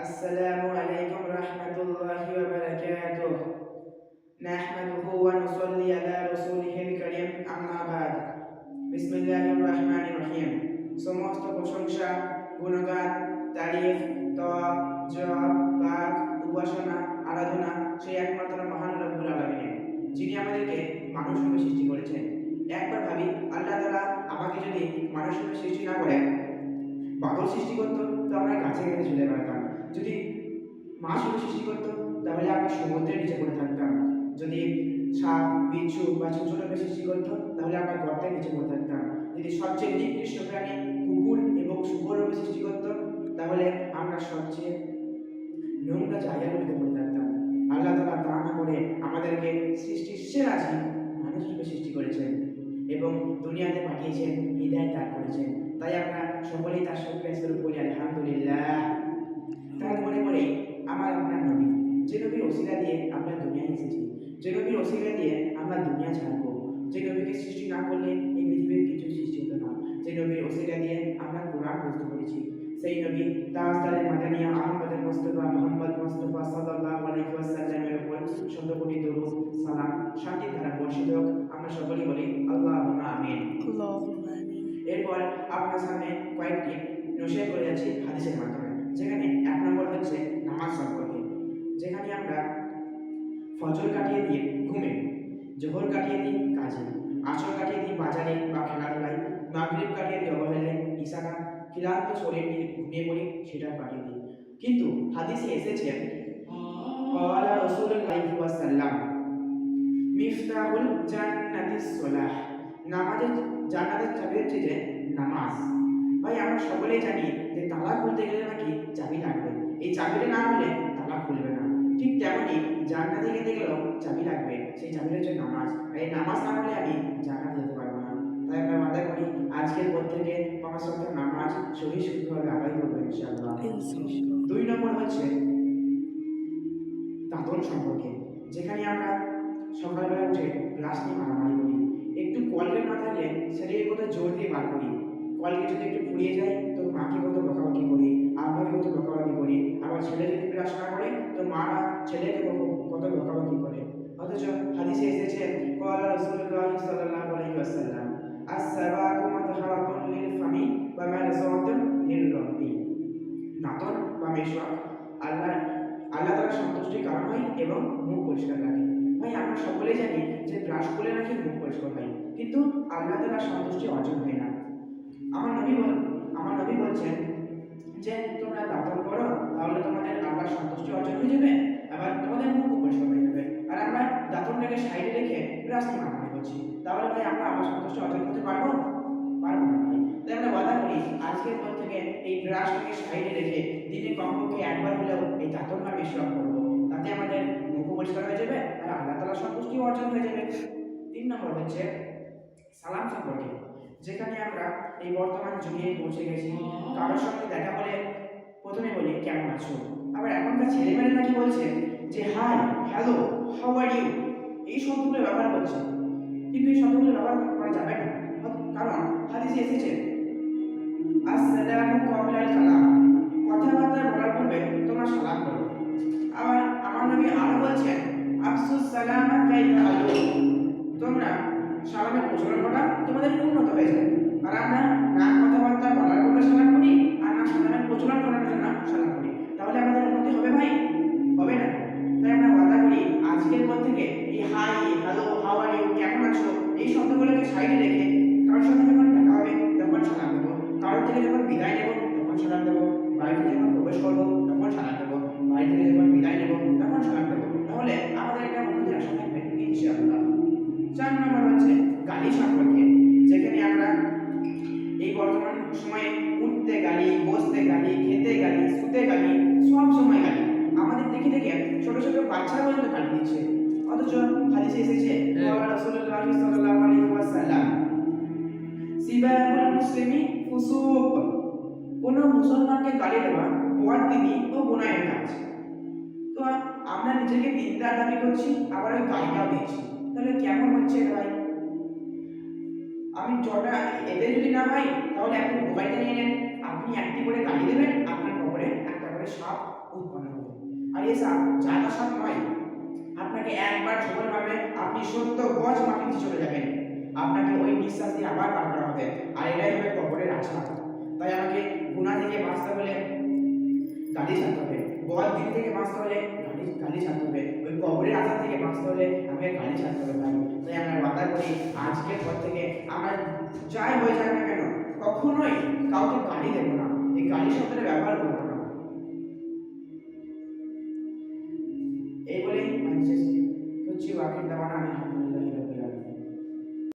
السلام عليكم ورحمة الله وبركاته نحمده ونصلي على رسوله الكريم أما بعد بسم الله الرحمن الرحيم সমস্ত প্রশংসা গুণগান তারিফ তপ জপ পাক উপাসনা আরাধনা তো আমরা গাছে গেছে চলে বেড়াতাম যদি রূপে সৃষ্টি করতো, তাহলে আমরা সমুদ্রের নিচে পড়ে থাকতাম। যদি সাপ বিচ্ছু বা ছোট ছোট সৃষ্টি করতো, তাহলে আমরা গর্তের নিচে পড়ে থাকতাম। যদি সবচেয়ে নিকৃষ্ট প্রাণী কুকুর এবং শুকর সৃষ্টি করতো, তাহলে আমরা সবচেয়ে নোংরা জায়গাগুলিতে পড়ে থাকতাম। আল্লাহ তালা তা না করে আমাদেরকে সৃষ্টির সেরা জীব মানুষ রূপে সৃষ্টি করেছেন এবং দুনিয়াতে পাঠিয়েছেন হৃদয় দান করেছেন। তাই আমরা সকলেই তার সঙ্গে শুরু করি আলহামদুলিল্লাহ তারপরে পরে আমার, আপনার নবী, যে নবীর ওসিলা দিয়ে আমরা দুনিয়ায় এসেছি, যে নবীর ওসিলা দিয়ে আমরা দুনিয়া ছাড়বো, যে নবীকে সৃষ্টি না করলে এই পৃথিবীর কিছু সৃষ্টি হতো না, যে নবীর ওসিলা দিয়ে আমরা কোরআন বুঝতে পেরেছি সেই নবী তাজদারে মাদানিয়া আহমদের মোস্তফা, মোহাম্মদ মোস্তফা সাল্লাল্লাহু আলাইহি উপর শত কোটি দরুদ সালাম শান্তি ধারা বর্ষিত আমরা সকলেই বলি, আল্লাহুম্মা আমিন. এরপর আপনার সামনে কয়েকটি নসিহত করে যাচ্ছি হাদিসের মাধ্যমে যেখানে এক নম্বর হচ্ছে নামাজ সম্পর্কে যেখানে আমরা ফজর কাটিয়ে দিই ঘুমে জোহর কাটিয়ে দিই কাজে আসর কাটিয়ে দিই বাজারে বা খেলাধুলায় মাগরিব কাটিয়ে দিই অবহেলায় ইশাকা ক্লান্ত শরীর নিয়ে ঘুমিয়ে পড়ি সেটাও কাটিয়ে দিই কিন্তু হাদিসে এসেছে قال رسول الله وسلم মিফতাহুল জান্নাতিস সালাহ নামাজের জান্নাতের চাবি হচ্ছে যে নামাজ। ভাই আমরা সকলেই জানি যে তালা খুলতে গেলে নাকি চাবি লাগবে। এই চাবিটা না হলে তালা খুলবে না। ঠিক তেমনই জান্নাতে যেতে গেলেও চাবি লাগবে। সেই চাবিটা হচ্ছে নামাজ। এই নামাজ না হলে আমি জান্নাতে যেতে পারব না। তাই আমরা বাধা করি আজকের পর থেকে পাঁচ সপ্তাহ নামাজ সহি শুদ্ধভাবে আদায় করব ইনশাআল্লাহ। দুই নম্বর হচ্ছে দাঁতন সম্পর্কে। যেখানে আমরা সকালবেলা উঠে গ্লাস নিয়ে মারামারি না থাকলে সেটাকে কত জোর দিয়ে বার করি কলগেট যদি একটু ফুরিয়ে যায় তো মাকে কত বকাবকি করি আব্বাকে কত বকাবকি করি আবার ছেলে যদি ব্রাশ না করে তো মারা ছেলেকে কত- কত বকাবকি করে অথচ হাদিসে এসেছে قال رسول الله صلى الله عليه وسلم السواك مطهرة للفم ومرزقة للرب দাঁতন বা মেশওয়াক আল্লাহ আল্লাহ তালা সন্তুষ্টির কারণ হয় এবং মুখ পরিষ্কার রাখে ভাই, আমরা সকলেই জানি যে ব্রাশ করে নাকি মুখ পরিষ্কার হয়, কিন্তু আল্লাহ তালা সন্তুষ্টি অর্জন হয় না। আমার নবী বল, আমার নবী বলছেন যে, তোমরা দাঁতন করো, তাহলে তোমাদের আল্লাহ সন্তুষ্টি অর্জন হয়ে যাবে, আবার তোমাদের মুখ পরিষ্কার হয়ে যাবে। আর আমরা দাঁতনটাকে সাইডে রেখে নিয়ে মারামারি করছি তাহলে ভাই, আমরা আল্লাহ সন্তুষ্টি অর্জন করতে পারব? পারব না ভাই। তাই আমরা বাধা করি, আজকের পর থেকে এই ব্রাশটাকে সাইডে রেখে দিনে কমপক্ষে একবার হলেও এই দাঁতন বা মিশ্রণ করব, তাতে আমাদের মুখ পরিষ্কার হয়ে যাবে আর আল্লাহ তালা সন্তুষ্টি অর্জন হয়ে যাবে তিন নম্বর হচ্ছে সালাম সম্পর্কে। যেখানে আমরা এই বর্তমান যুগে পৌঁছে গেছি। কারোর সঙ্গে দেখা হলে প্রথমে বলি, কেমন আছো? আবার এখনকার ছেলেমেয়েরা নাকি বলছে যে, hi, hello, how are you? এই শব্দগুলো ব্যবহার করছে। কিন্তু এই শব্দগুলো ব্যবহার করা যাবে না। কারণ হাদিসে এসেছে, আসসালামু ক্বাবলাল কালাম। কথাবার্তা বলার পূর্বে তোমরা সালাম করো। আবার আমার নবী আরও বলছেন আফসুস সালামা কাইফা আলু তোমরা সালামের প্রচলন করা তোমাদের উন্নত হয়ে যাবে আর আমরা না কথাবার্তা বলার পূর্বে সালাম করি, আর না সালামের প্রচলন করার জন্য সালাম করি। তাহলে আমাদের উন্নতি হবে ভাই? হবে না। তাই আমরা ওয়াদা করি, আজকের পর থেকে, এই হাই হ্যালো হাউ কেমন আছো? এই শব্দগুলোকে সাইডে রেখে, কারোর সাথে যখন দেখা হবে, তখন সালাম দেবো। কারোর থেকে যখন বিদায় নেব ছোট বাচ্চারা পর্যন্ত দিচ্ছে অথচ হাদিসে এসেছে রাসূলুল্লাহ সাল্লাল্লাহু আলাইহি ওয়াসাল্লাম সিবাবুল মুসলিমি ফুসুক কোন মুসলমানকে গালি দেওয়া ওয়ার দিনই ও গুনাহের কাজ তো আমরা নিজেকে দিনদার দাবি করছি আবার ওই গালিটাও দিচ্ছি তাহলে কেমন হচ্ছে ভাই আমি জটা এদের যদি না হয় তাহলে আপনি মোবাইলটা নিয়ে নেন আপনি একটি করে গালি দেবেন আপনার খবরে একটা করে সাপ আর এছাড়া জানা নয় আপনাকে একবার সফল পাবে আপনি সত্য গজ মাটি চলে যাবেন। আপনাকে ওই বিশ্বাস দিয়ে আবার বার করা হবে, আর এটাই হবে কবরের আশা তাই আমাকে গুণা থেকে বাঁচতে হলে গাড়ি ছাড়তে হবে, বল দিক থেকে বাঁচতে হলে গাড়ি গাড়ি ছাড়তে হবে, ওই কবরের আশা থেকে বাঁচতে হলে আমাকে গাড়ি ছাড়তে হবে ভাই। তাই আমরা বাতা করি আজকের পর থেকে আমরা যাই হয়ে যাক না কেন, কখনোই কাউকে গাড়ি দেবো না। এই গাড়ি শব্দটা ব্যবহার করব না।